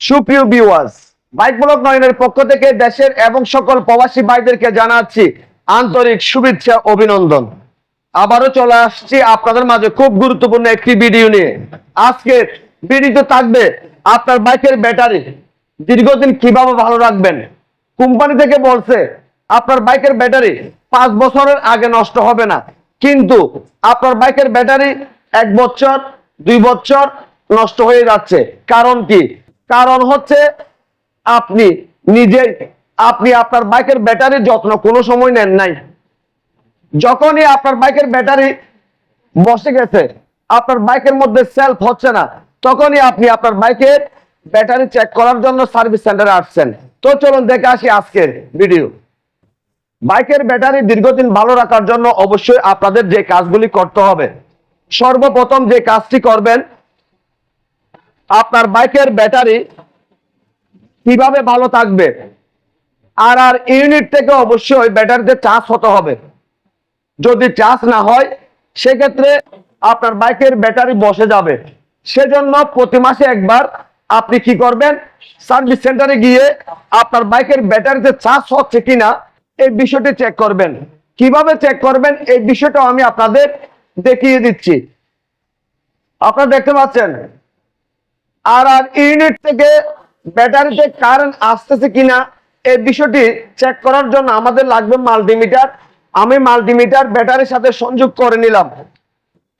সুপ্রিয় viewers bike block নয়নের পক্ষ থেকে দেশের এবং সকল প্রবাসী ভাইদেরকে জানাচ্ছি আন্তরিক শুভেচ্ছা, অভিনন্দন। আবারও চলে আসছি আপনাদের মাঝে খুব গুরুত্বপূর্ণ একটি ভিডিও নিয়ে। আজকের ভিডিওতে থাকবে আপনার বাইকের ব্যাটারি। দীর্ঘদিন কীভাবে ভালো রাখবেন? কোম্পানি থেকে বলছে, আপনার বাইকের ব্যাটারি পাঁচ বছরের আগে নষ্ট হবে না। কিন্তু আপনার বাইকের ব্যাটারি এক বছর, দুই বছর নষ্ট হয়ে যাচ্ছে। কারণ কি? কারণ হচ্ছে আপনি নিজেই আপনি আপনার বাইকের ব্যাটারির যত্ন কোনো সময় নেন নাই। যখনই আপনার বাইকের ব্যাটারি বসে গেছে, আপনার বাইকের মধ্যে সেলফ হচ্ছে না, তখনই আপনি আপনার বাইকের ব্যাটারি চেক করার জন্য সার্ভিস সেন্টারে আসছেন। তো চলুন দেখে আসি আজকের ভিডিও বাইকের ব্যাটারি দীর্ঘদিন ভালো রাখার জন্য অবশ্যই আপনাদের যে কাজগুলি করতে হবে, সর্বপ্রথম যে কাজটি করবেন আপনার বাইকের ব্যাটারি কীভাবে ভালো থাকবে? আর আর ইউনিট থেকে অবশ্যই ব্যাটারিতে চার্জ হতে হবে। যদি চার্জ না হয়, সেক্ষেত্রে আপনার বাইকের ব্যাটারি বসে যাবে। সেজন্য প্রতি মাসে একবার আপনি কি করবেন? সার্ভিস সেন্টারে গিয়ে আপনার বাইকের ব্যাটারিতে চার্জ হচ্ছে কিনা, এই বিষয়টি চেক করবেন। কীভাবে চেক করবেন? এই বিষয়টা আমি আপনাদের দেখিয়ে দিচ্ছি। আপনারা দেখতে পাচ্ছেন আর আর ইউনিট থেকে ব্যাটারিতে কারেন্ট আসতেছে কিনা, এই বিষয়টি চেক করার জন্য আমাদের লাগবে মাল্টিমিটার আমি মাল্টিমিটার ব্যাটারির সাথে সংযোগ করে নিলাম।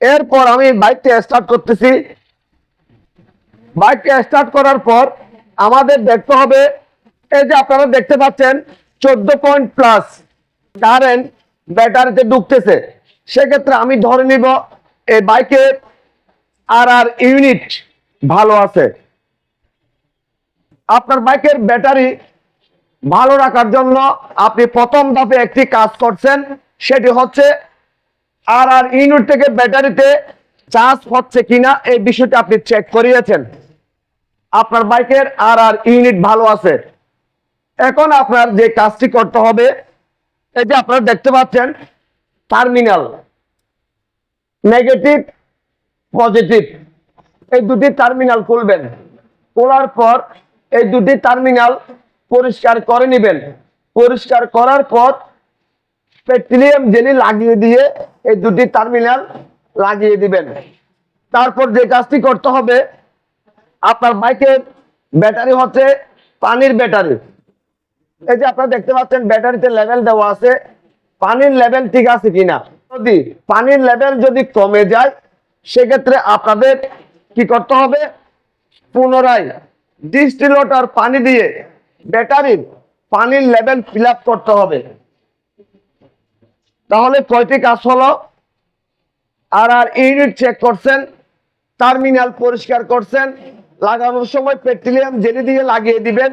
এরপর আমি বাইকটা স্টার্ট করতেছি। বাইকটা স্টার্ট করার পর আমাদের দেখতে হবে, এই যে আপনারা দেখতে পাচ্ছেন, চোদ্দ পয়েন্ট প্লাস কারেন্ট ব্যাটারিতে ঢুকতেছে। সেক্ষেত্রে আমি ধরে নিব, এই বাইকের আর আর ইউনিট ভালো আছে। আপনার বাইকের ব্যাটারি ভালো রাখার জন্য আপনি প্রথম ধাপে একটি কাজ করছেন, সেটি হচ্ছে আর আর ইউনিট থেকে ব্যাটারিতে চার্জ হচ্ছে কিনা এই বিষয়টি আপনি চেক করিয়েছেন। আপনার বাইকের আর আর ইউনিট ভালো আছে। এখন আপনার যে কাজটি করতে হবে, এই যে আপনারা দেখতে পাচ্ছেন, টার্মিনাল, নেগেটিভ, পজিটিভ। এই দুটি টার্মিনাল খুলবেন। খোলার পর এই দুটি টার্মিনাল পরিষ্কার করে নেবেন। পরিষ্কার করার পর পেট্রোলিয়াম জেলি লাগিয়ে দিয়ে এই দুটি টার্মিনাল লাগিয়ে দিবেন। তারপর যে কাজটি করতে হবে, আপনার বাইকের ব্যাটারি হচ্ছে পানির ব্যাটারি। এই যে আপনারা দেখতে পাচ্ছেন, ব্যাটারিতে লেভেল দেওয়া আছে। পানির লেভেল ঠিক আছে কিনা? যদি পানির লেভেল যদি কমে যায়, সেক্ষেত্রে আপনাদের কি করতে হবে? পুনরায় ডিস্টিলটার পানি দিয়ে ব্যাটারির পানির লেভেল ফিল করতে হবে। তাহলে কয়টি কাজ হলো? আর আর ইউনিট চেক করছেন, টার্মিনাল পরিষ্কার করছেন, লাগানোর সময় পেট্রোলিয়াম জেলি দিয়ে লাগিয়ে দিবেন,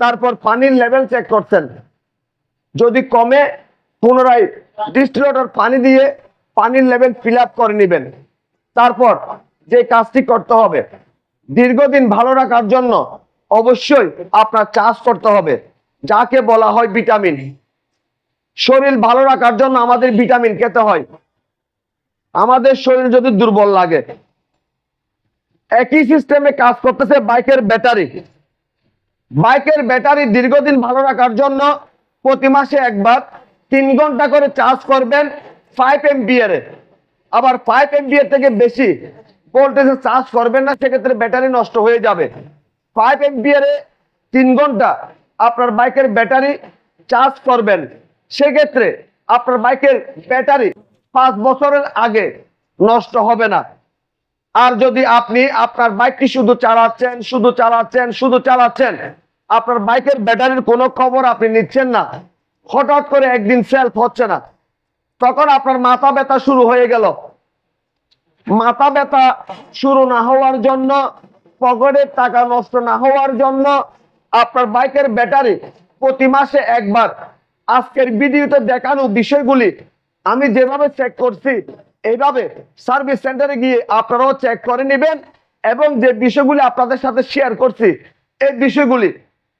তারপর পানির লেভেল চেক করছেন। যদি কমে, পুনরায় ডিস্টিলেটর পানি দিয়ে পানির লেভেল ফিল করে নেবেন। তারপর যে কাজটি করতে হবে, দীর্ঘদিন ভালো রাখার জন্য অবশ্যই আপনার চাষ করতে হবে। যাকে বলা হয় ভিটামিন। শরীর ভালো রাখার জন্য আমাদের ভিটামিন খেতে হয়। আমাদের শরীর যদি দুর্বল লাগে। একই সিস্টেমে কাজ করতেছে বাইকের ব্যাটারি। বাইকের ব্যাটারি দীর্ঘদিন ভালো রাখার জন্য প্রতি মাসে একবার তিন ঘণ্টা করে চার্জ করবেন ফাইভ এমপিয়ার আবার ফাইভ এমপিয়ার থেকে বেশি ভোল্টেজে চার্জ করবেন না, সেক্ষেত্রে ব্যাটারি নষ্ট হয়ে যাবে। ফাইভ এমপিয়ারে তিন ঘণ্টা আপনার বাইকের ব্যাটারি চার্জ করবেন। সেক্ষেত্রে আপনার বাইকের ব্যাটারি পাঁচ বছরের আগে নষ্ট হবে না। আর যদি আপনি আপনার বাইকটি শুধু চালাচ্ছেন শুধু চালাচ্ছেন শুধু চালাচ্ছেন, আপনার বাইকের ব্যাটারির কোনো খবর আপনি নিচ্ছেন না। হঠাৎ করে একদিন সেলফ হচ্ছে না। তখন আপনার মাথা ব্যথা শুরু হয়ে গেল। মাথা ব্যথা শুরু না হওয়ার জন্য পকেটের টাকা নষ্ট না হওয়ার জন্য আপনার বাইকের ব্যাটারি প্রতি মাসে একবার। আজকের ভিডিওতে দেখানো বিষয়গুলি আমি যেভাবে চেক করছি, এইভাবে সার্ভিস সেন্টারে গিয়ে আপনারাও চেক করে নেবেন এবং যে বিষয়গুলি আপনাদের সাথে শেয়ার করছি, এই বিষয়গুলি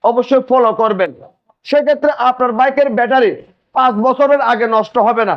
অবশ্যই ফলো করবেন। সেক্ষেত্রে আপনার বাইকের ব্যাটারি পাঁচ বছরের আগে নষ্ট হবে না।